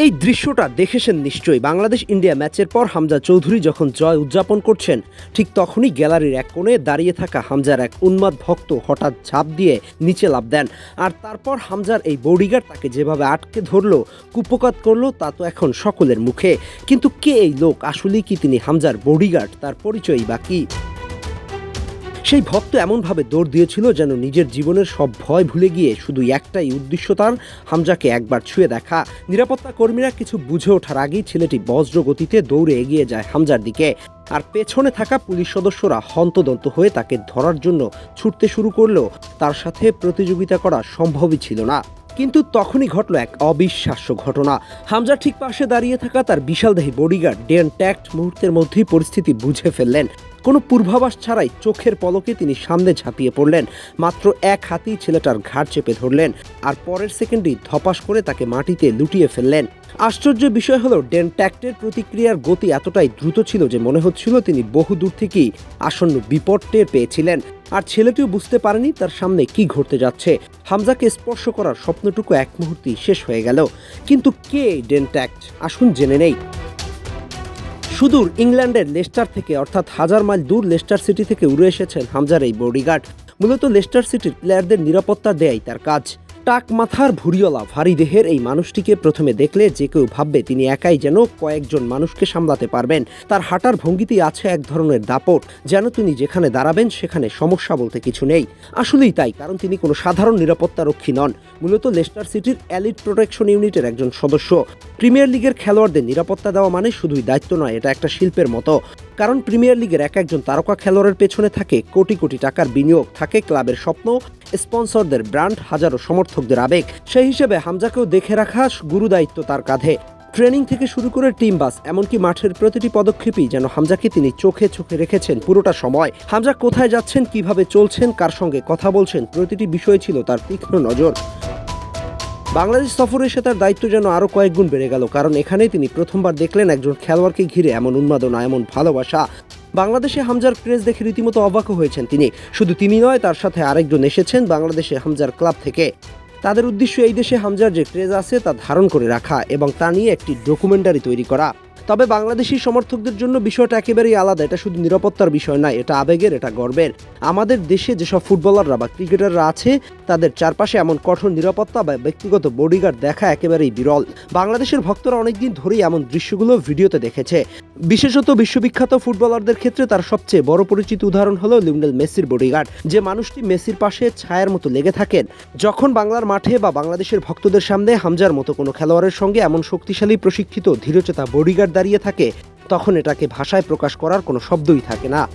এই দৃশ্যটা দেখেছেন নিশ্চয়ই। বাংলাদেশ ইন্ডিয়া ম্যাচের পর হামজা চৌধুরী যখন জয় উদযাপন করছেন, ঠিক তখনই গ্যালারির এক কোণে দাঁড়িয়ে থাকা হামজার এক উন্মাদ ভক্ত হঠাৎ ঝাঁপ দিয়ে নিচে লাভ দেন। আর তারপর হামজার এই বডিগার্ড তাকে যেভাবে আটকে ধরলো, কুপকাত করল, তা তো এখন সকলের মুখে। কিন্তু কে এই লোক? আসলেই কি তিনি হামজার বডিগার্ড তার পরিচয়ই বা কি? সেই ভক্ত এমনভাবে দৌড় দিয়েছিল যেন নিজের জীবনের সব ভয় ভুলে গিয়ে শুধু একটাই উদ্দেশ্য তার, হামজাকে একবার ছুঁয়ে দেখা। নিরাপত্তা কর্মীরা কিছু বুঝে ওঠার আগেই ছেলেটি বজ্র গতিতে দৌড়ে এগিয়ে যায় হামজার দিকে। আর পেছনে থাকা পুলিশ সদস্যরা হন্তদন্ত হয়ে তাকে ধরার জন্য ছুটতে শুরু করলেও তার সাথে প্রতিযোগিতা করা সম্ভবই ছিল না। কিন্তু তখনই ঘটল এক অবিশ্বাস্য ঘটনা। হামজার ঠিক পাশে দাঁড়িয়ে থাকা তার বিশালদেহী বডিগার্ড ডেন ট্যাক্ট মুহূর্তের মধ্যেই পরিস্থিতি বুঝে ফেললেন। কোনো পূর্বাভাস ছাড়াই চোখের পলকে তিনি সামনে ঝাঁপিয়ে পড়লেন। মাত্র এক হাতেই ছেলেটার ঘাড় চেপে ধরলেন আর পরের সেকেন্ডেই ধপাস করে তাকে মাটিতে লুটিয়ে ফেললেন। আশ্চর্য বিষয় হলো, ডেন ট্যাক্টের প্রতিক্রিয়ার গতি এতটাই দ্রুত ছিল যে মনে হচ্ছিল তিনি বহু দূর থেকেই আসন্ন বিপদ টের পেয়েছিলেন। আর ছেলেটিও বুঝতে পারেনি তার সামনে কি ঘটতে যাচ্ছে। হামজাকে স্পর্শ করার স্বপ্নটুকু এক মুহূর্তেই শেষ হয়ে গেল। কিন্তু কে এই ডেন ট্যাক্ট? আসুন জেনে নেই। সুদূর ইংল্যান্ডের লেস্টার থেকে, অর্থাৎ হাজার মাইল দূর লেস্টার সিটি থেকে উড়ে এসেছেন হামজার এই বডিগার্ড। মূলত লেস্টার সিটির প্লেয়ারদের নিরাপত্তা দেয়াই তার কাজ। টাক মাথার ভুরিওলা, ভারী দেহের এই মানুষটিকে প্রথমে দেখলে যে কেউ ভাববে তিনি একাই যেন কয়েকজন মানুষকে সামলাতে পারবেন। তার হাঁটার ভঙ্গিতেই আছে এক ধরনের দাপট, যেন তিনি যেখানে দাঁড়াবেন সেখানে সমস্যা বলতে কিছু নেই। আসলেই তাই, কারণ তিনি কোনো সাধারণ নিরাপত্তা রক্ষী নন। মূলত লেস্টার সিটির অ্যালিট প্রোটেকশন ইউনিটের একজন সদস্য। প্রিমিয়ার লিগের খেলোয়াড়দের নিরাপত্তা দেওয়া মানে শুধুই দায়িত্ব নয়, এটা একটা শিল্পের মতো। কারণ প্রিমিয়ার লিগের এক একজন তারকা খেলোয়াড়ের পেছনে থাকে, কোটি কোটি টাকার বিনিয়োগ, থাকে ক্লাবের স্বপ্ন স্পন্সরদের ব্র্যান্ড হাজারো সমর্থকদের আবেগ। সেই হিসেবে হামজাকেও দেখে রাখা গুরু দায়িত্ব তার কাঁধে। ট্রেনিং থেকে শুরু করে টিম বাস, এমনকি মাঠের প্রতিটি পদক্ষেপই যেন হামজাকে তিনি চোখে চোখে রেখেছেন পুরোটা সময়। হামজা কোথায় যাচ্ছেন, কীভাবে চলছেন, কার সঙ্গে কথা বলছেন, প্রতিটি বিষয় ছিল তার তীক্ষ্ণ নজর। বাংলাদেশ সফরে এসে তার দায়িত্ব যেন আরও কয়েক গুণ বেড়ে গেল, কারণ এখানেই তিনি প্রথমবার দেখলেন একজন খেলোয়াড়কে ঘিরে এমন উন্মাদনা, এমন ভালোবাসা। বাংলাদেশে হামজার ক্রেজ দেখে রীতিমতো অবাক হয়েছেন তিনি। শুধু তিনি নয়, তার সাথে আরেকজন এসেছেন বাংলাদেশে হামজার ক্লাব থেকে। তাদের উদ্দেশ্য এই দেশে হামজার যে ক্রেজ আছে, তা ধারণ করে রাখা এবং তা নিয়ে একটি ডকুমেন্টারি তৈরি করা। তবে বাংলাদেশি সমর্থকদের জন্য বিষয়টা একেবারেই আলাদা। এটা শুধু নিরাপত্তার বিষয় নয়, এটা আবেগের, এটা গর্বের। আমাদের দেশে যেসব ফুটবলাররা বা ক্রিকেটাররা আছে, তাদের চারপাশে এমন কঠোর নিরাপত্তা বা ব্যক্তিগত বডিগার্ড দেখা একেবারেই বিরল। বাংলাদেশের ভক্তরা অনেকদিন ধরেই এমন দৃশ্যগুলো ভিডিওতে দেখেছে। বিশেষত বিশ্ববিখ্যাত ফুটবলারদের ক্ষেত্রে তার সবচেয়ে বড় পরিচিত উদাহরণ হলো লিওনেল মেসির বডিগার্ড। যে মানুষটি মেসির পাশে ছায়ার মতো লেগে থাকেন। যখন বাংলার মাঠে বা বাংলাদেশের ভক্তদের সামনে হামজার মতো কোনো খেলোয়াড়ের সঙ্গে এমন শক্তিশালী, প্রশিক্ষিত, ধীরচেতা বডিগার্ড দাঁড়িয়ে থাকে, তখন এটাকে ভাষায় প্রকাশ করার কোনো শব্দই থাকে না।